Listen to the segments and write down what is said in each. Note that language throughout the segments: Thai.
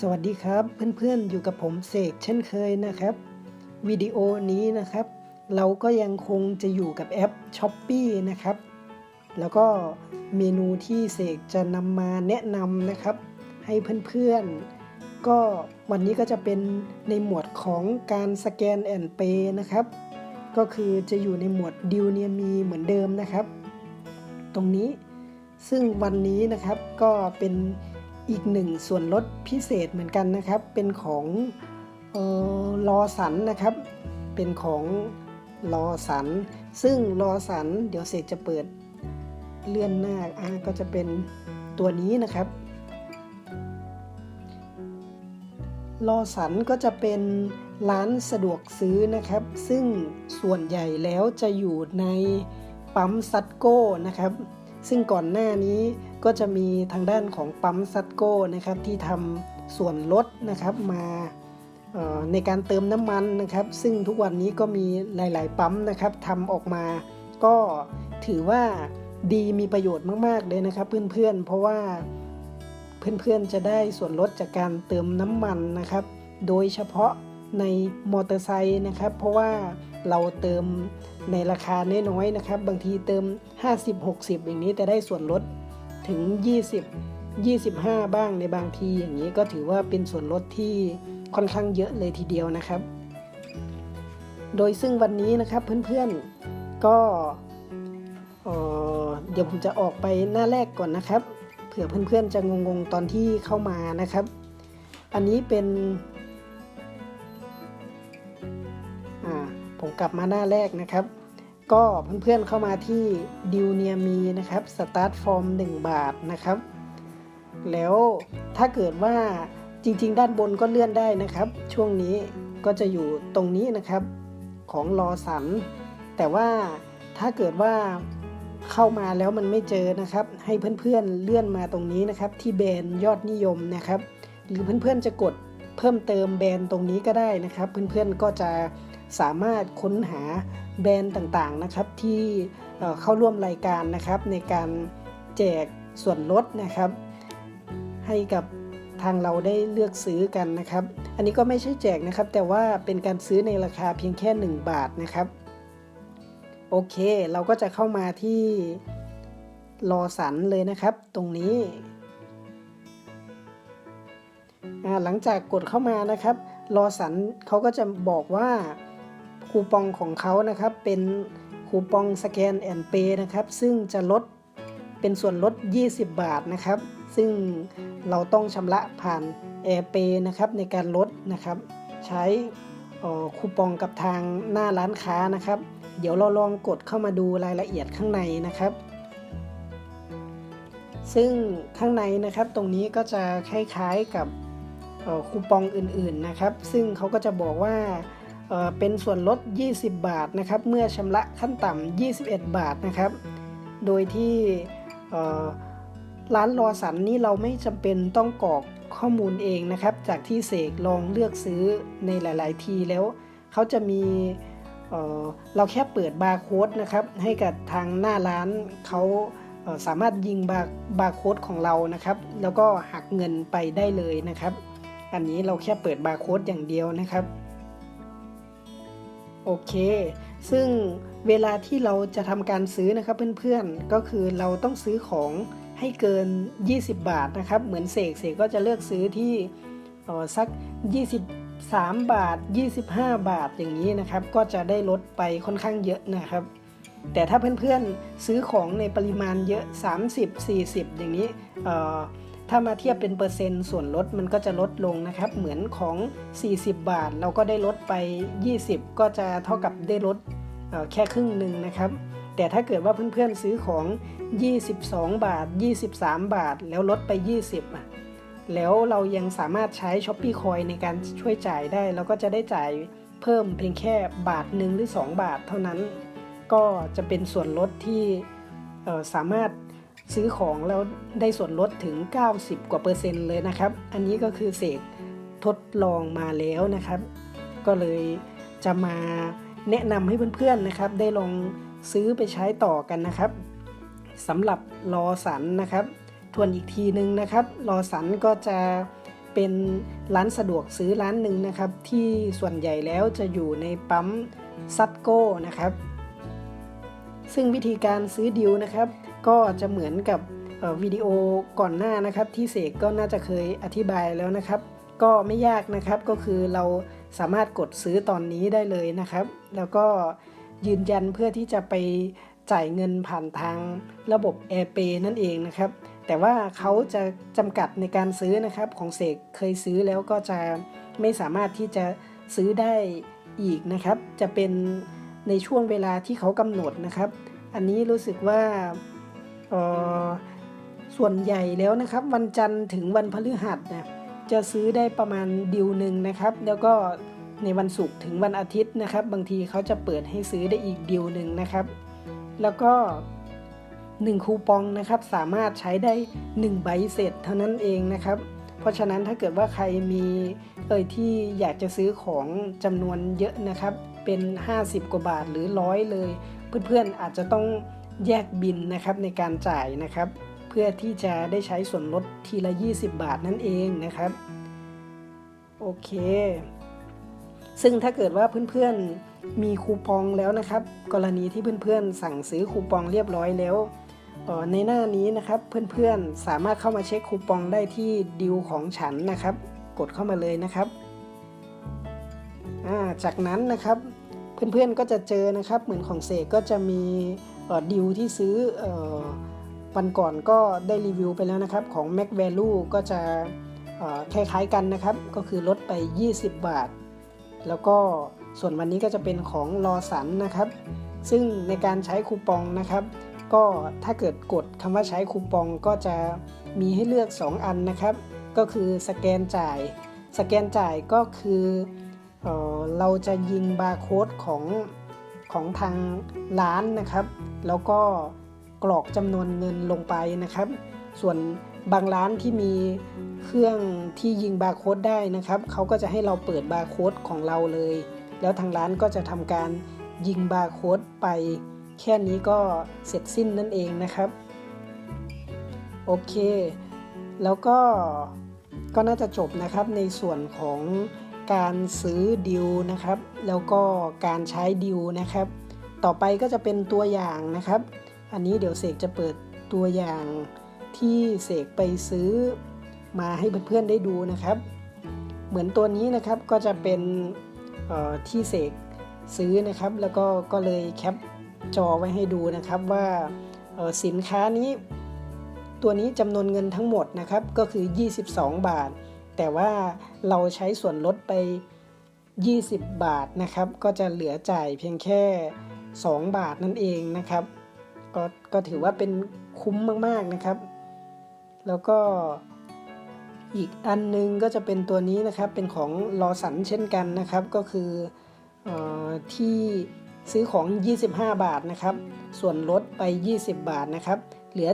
สวัสดีครับเพื่อนๆอยู่กับผมเสกเช่นเคยนะครับวิดีโอนี้นะครับ เราก็ยังคงจะอยู่กับแอป s h อ p e e นะครับ แล้วก็เมนูที่เสกจะนำมาแนะนำนะครับ ให้เพื่อนๆ ก็วันนี้ก็จะเป็นในหมวดของการสแกนแอนเปนะครับ ก็คือจะอยู่ในหมวดดิวเนียมีเหมือนเดิมนะครับ ตรงนี้ซึ่งวันนี้นะครับก็เป็น อีกหนึ่งส่วนลดพิเศษเหมือนกันนะครับ เป็นของออลอสันนะครับ เป็นของลอสัน ซึ่งลอสันเดี๋ยวเสกจะเปิดเลื่อนหน้าอ่าก็จะเป็นตัวนี้นะครับลอสันก็จะเป็นร้านสะดวกซื้อนะครับ ซึ่งส่วนใหญ่แล้วจะอยู่ในปั๊มซัตโก้นะครับ ซึ่งก่อนหน้านี้ก็จะมีทางด้านของปั๊มซัตโก้นะครับที่ทำส่วนลดนะครับมาในการเติมน้ำมันนะครับ ซึ่งทุกวันนี้ก็มีหลาย ๆ ปั๊มนะครับทำออกมา ก็ถือว่าดีมีประโยชน์มาก ๆ เลยนะครับ เพื่อน ๆ เพราะว่าเพื่อน ๆ จะได้ส่วนลดจากการเติมน้ำมันนะครับ โดยเฉพาะในมอเตอร์ไซค์นะครับ เพราะว่าเราเติม ในราคาน้อยๆนะครับ บางทีเติม 50-60 อย่างนี้แต่ได้ส่วนลดถึง 20 25 บ้างในบางทีอย่างนี้ก็ถือว่าเป็นส่วนลดที่ค่อนข้างเยอะเลยทีเดียวนะครับ โดยซึ่งวันนี้นะครับเพื่อนๆก็เดี๋ยวผมจะออกไปหน้าแรกก่อนนะครับ เผื่อเพื่อนๆจะงงๆตอนที่เข้ามานะครับ อันนี้เป็น กลับมาหน้าแรกนะครับ ก็เพื่อนๆเข้ามาที่ดิวเนียมีนะครับสตาร์ทฟอร์ม1บาทนะครับ แล้วถ้าเกิดว่าจริง ๆ ด้านบนก็เลื่อนได้นะครับ ช่วงนี้ก็จะอยู่ตรงนี้นะครับของรอสัน แต่ว่าถ้าเกิดว่าเข้ามาแล้วมันไม่เจอนะครับ ให้เพื่อนๆเลื่อนมาตรงนี้นะครับ ที่แบรนด์ยอดนิยมนะครับ หรือเพื่อนๆจะกดเพิ่มเติมแบรนด์ตรงนี้ก็ได้นะครับ เพื่อนๆก็จะ สามารถค้นหาแบรนด์ต่างๆนะครับที่เข้าร่วมรายการนะครับ ในการแจกส่วนลดนะครับ ให้กับทางเราได้เลือกซื้อกันนะครับ อันนี้ก็ไม่ใช่แจกนะครับ แต่ว่าเป็นการซื้อในราคาเพียงแค่ 1 บาทนะครับ โอเค เราก็จะเข้ามาที่รอสันเลยนะครับ ตรงนี้หลังจากกดเข้ามานะครับ รอสันเขาก็จะบอกว่า คูปองของเขานะครับเป็นคูปองสแกนแอนเปนะครับ ซึ่งจะลดเป็นส่วนลด 20 บาทนะครับ ซึ่งเราต้องชำระผ่าน AirPay นะครับในการลดนะครับ ใช้คูปองกับทางหน้าร้านค้านะครับ เดี๋ยวเราลองกดเข้ามาดูรายละเอียดข้างในนะครับ ซึ่งข้างในนะครับตรงนี้ก็จะคล้ายๆกับคูปองอื่นๆนะครับ ซึ่งเขาก็จะบอกว่า เป็นส่วนลด 20 บาทนะครับ เมื่อชำระขั้นต่ำ 21 บาทนะครับ โดยที่ร้านรอสันนี้เราไม่จำเป็นต้องกรอกข้อมูลเองนะครับ จากที่เสกลองเลือกซื้อในหลาย ๆ ทีแล้ว เขาจะมีเราแค่เปิดบาร์โค้ดนะครับ ให้กับทางหน้าร้านเขาสามารถยิงบาร์บาร์โค้ดของเรานะครับ แล้วก็หักเงินไปได้เลยนะครับ อันนี้เราแค่เปิดบาร์โค้ดอย่างเดียวนะครับ โอเค ซึ่งเวลาที่เราจะทำการซื้อนะครับเพื่อนๆ ก็คือเราต้องซื้อของให้เกิน 20 บาทนะครับ เหมือนเสกเสกก็จะเลือกซื้อที่สัก 23 บาท 25 บาทอย่างนี้นะครับ ก็จะได้ลดไปค่อนข้างเยอะนะครับ แต่ถ้าเพื่อนๆ ซื้อของในปริมาณเยอะ 30-40 อย่างนี้ ถ้ามาเทียบเป็นเปอร์เซ็นต์ส่วนลดมันก็จะลดลงนะครับ เหมือนของ 40 บาท เราก็ได้ลดไป 20 ก็จะเท่ากับได้ลดแค่ครึ่งหนึ่งนะครับ แต่ถ้าเกิดว่าเพื่อนๆซื้อของ 22 บาท 23 บาท แล้วลดไป 20แล้วเรายังสามารถใช้ s h อ p e e Coin ในการช่วยจ่ายได้เราก็จะได้จ่ายเพิ่มเพียงแค่บาทหนึ่งหรือ 2 บาทเท่านั้น ก็จะเป็นส่วนลดที่สามารถ ซื้อของแล้วได้ส่วนลดถึง 90 กว่าเปอร์เซ็นต์เลยนะครับ อันนี้ก็คือเสกทดลองมาแล้วนะครับ ก็เลยจะมาแนะนำให้เพื่อนๆนะครับ ได้ลองซื้อไปใช้ต่อกันนะครับสำหรับรอสันนะครับ ทวนอีกทีนึงนะครับรอสันก็จะเป็นร้านสะดวกซื้อร้านหนึ่งนะครับ ที่ส่วนใหญ่แล้วจะอยู่ในปั๊มซัตโก้นะครับ ซึ่งวิธีการซื้อดิวนะครับ ก็จะเหมือนกับวิดีโอก่อนหน้านะครับ ที่เสกก็น่าจะเคยอธิบายแล้วนะครับ ก็ไม่ยากนะครับก็คือเราสามารถกดซื้อตอนนี้ได้เลยนะครับ แล้วก็ยืนยันเพื่อที่จะไปจ่ายเงินผ่านทางระบบ AirPay นั่นเองนะครับ แต่ว่าเขาจะจำกัดในการซื้อนะครับ ของเสกเคยซื้อแล้วก็จะไม่สามารถที่จะซื้อได้อีกนะครับ จะเป็นในช่วงเวลาที่เขากำหนดนะครับ อันนี้รู้สึกว่า ส่วนใหญ่แล้วนะครับวันจันทร์ถึงวันพฤหัสนะจะซื้อได้ประมาณดิวหนึ่งนะครับ แล้วก็ในวันศุกร์ถึงวันอาทิตย์นะครับ บางทีเขาจะเปิดให้ซื้อได้อีกดิวหนึ่งนะครับ แล้วก็ 1 คูปองนะครับ สามารถใช้ได้ 1 ใบเสร็จเท่านั้นเองนะครับ เพราะฉะนั้นถ้าเกิดว่าใครมีเอ่ยที่อยากจะซื้อของจำนวนเยอะนะครับ เป็น 50 กว่าบาทหรือร้อยเลย เพื่อนๆอาจจะต้อง แยกบินนะครับในการจ่ายนะครับ เพื่อที่จะได้ใช้ส่วนลดทีละ 20 บาทนั่นเองนะครับโอเค ซึ่งถ้าเกิดว่าเพื่อนๆมีคูปองแล้วนะครับ กรณีที่เพื่อนๆสั่งซื้อคูปองเรียบร้อยแล้วในหน้านี้นะครับเพื่อนๆสามารถเข้ามาเช็คคูปองได้ที่ดิวของฉันนะครับ กดเข้ามาเลยนะครับาจากนั้นนะครับ เพื่อนๆก็จะเจอนะครับ เหมือนของเสกก็จะมี ดิวที่ซื้ออวันก่อนก็ได้รีวิวไปแล้วนะครับของ Mac Value ก็จะคล้ายๆกันนะครับ ก็คือลดไป 20 บาท แล้วก็ส่วนวันนี้ก็จะเป็นของลอสันนะครับ ซึ่งในการใช้คูปองนะครับ ก็ถ้าเกิดกดคำว่าใช้คูปองก็จะมีให้เลือก 2 อันนะครับ ก็คือสแกนจ่าย สแกนจ่ายก็คือเออเราจะยิงบาร์โค้ดของ ของทางร้านนะครับ แล้วก็กรอกจำนวนเงินลงไปนะครับ ส่วนบางร้านที่มีเครื่องที่ยิงบาร์โค้ดได้นะครับเขาก็จะให้เราเปิดบาร์โค้ดของเราเลย แล้วทางร้านก็จะทำการยิงบาร์โค้ดไป แค่นี้ก็เสร็จสิ้นนั่นเองนะครับ โอเค แล้วก็ก็น่าจะจบนะครับในส่วนของ การซื้อดิวนะครับ แล้วก็การใช้ดิวนะครับ ต่อไปก็จะเป็นตัวอย่างนะครับ อันนี้เดี๋ยวเสกจะเปิดตัวอย่างที่เสกไปซื้อมาให้เพื่อนๆได้ดูนะครับ เหมือนตัวนี้นะครับก็จะเป็นที่เสกซื้อนะครับ แล้วก็ก็เลยแคปจอไว้ให้ดูนะครับว่าสินค้านี้ ตัวนี้จำนวนเงินทั้งหมดนะครับก็คือ 22 บาท แต่ว่าเราใช้ส่วนลดไป 20 บาทนะครับ ก็จะเหลือจ่ายเพียงแค่ 2 บาทนั่นเองนะครับ ก็ก็ถือว่าเป็นคุ้มมากๆนะครับ แล้วก็อีกอันนึงก็จะเป็นตัวนี้นะครับเป็นของลอสันเช่นกันนะครับ ก็คือออที่ซื้อของ 25 บาทนะครับ ส่วนลดไป 20 บาทนะครับ เหลือ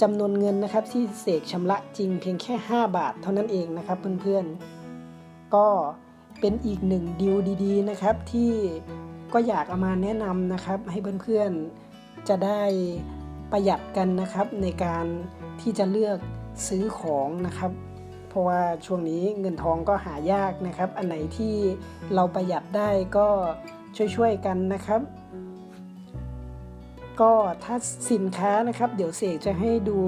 จำนวนเงินนะครับที่เสกชำระจริงเพียงแค่ 5 บาทเท่านั้นเองนะครับเพื่อนๆ ก็เป็นอีกหนึ่งดีลดีๆนะครับที่ก็อยากเอามาแนะนำนะครับให้เพื่อนๆจะได้ประหยัดกันนะครับในการที่จะเลือกซื้อของนะครับ เพราะว่าช่วงนี้เงินทองก็หายากนะครับ อันไหนที่เราประหยัดได้ก็ช่วยๆกันนะครับ ก็ถ้าสินค้านะครับ เดี๋ยวเสกจะให้ดู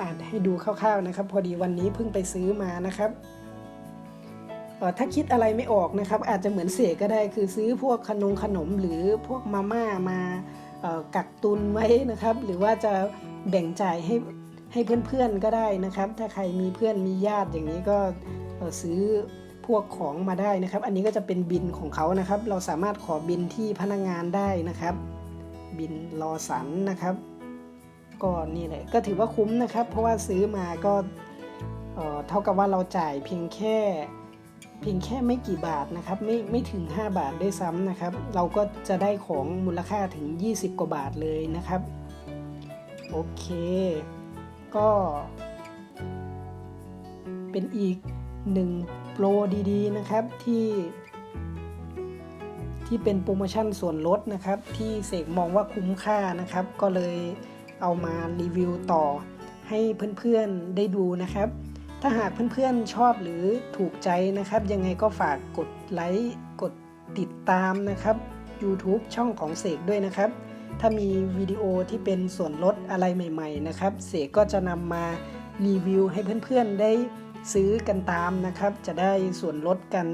อ่านให้ดูคร่าวๆนะครับ พอดีวันนี้เพิ่งไปซื้อมานะครับถ้าคิดอะไรไม่ออกนะครับ อาจจะเหมือนเสกก็ได้คือซื้อพวกขนมขนมหรือพวกมาม่ามากักตุนไว้นะครับ หรือว่าจะแบ่งจ่ายให้ให้เพื่อนๆก็ได้นะครับ ถ้าใครมีเพื่อนมีญาติอย่างนี้ก็ซื้อพวกของมาได้นะครับ อันนี้ก็จะเป็นบินของเขานะครับ เราสามารถขอบินที่พนักงานได้นะครับ บินรอสันนะครับ ก็นี่แหละก็ถือว่าคุ้มนะครับ เพราะว่าซื้อมาก็เอ่อเท่ากับว่าเราจ่ายเพียงแค่เพียงแค่ไม่กี่บาทนะครับ ไม่ไม่ถึง 5 บาทด้วยซ้ำนะครับ เราก็จะได้ของมูลค่าถึง 20 กว่าบาทเลยนะครับ โอเค ก็ เป็นอีกหนึ่งโปรดีๆนะครับที่ ที่เป็นโปรโมชั่นส่วนลดนะครับ ที่เสกมองว่าคุ้มค่านะครับ ก็เลยเอามารีวิวต่อให้เพื่อนๆได้ดูนะครับ ถ้าหากเพื่อนๆชอบหรือถูกใจนะครับ ยังไงก็ฝากกดไลค์กดติดตามนะครับ YouTube ช่องของเสกด้วยนะครับ ถ้ามีวิดีโอที่เป็นส่วนลดอะไรใหม่ ๆ นะครับ เสกก็จะนำมารีวิวให้เพื่อนๆได้ซื้อกันตามนะครับ จะได้ส่วนลดกัน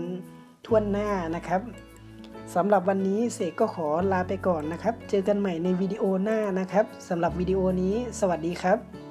ทั่วหน้านะครับ สำหรับวันนี้เสกก็ขอลาไปก่อนนะครับ เจอกันใหม่ในวิดีโอหน้านะครับสำหรับวิดีโอนี้ สวัสดีครับ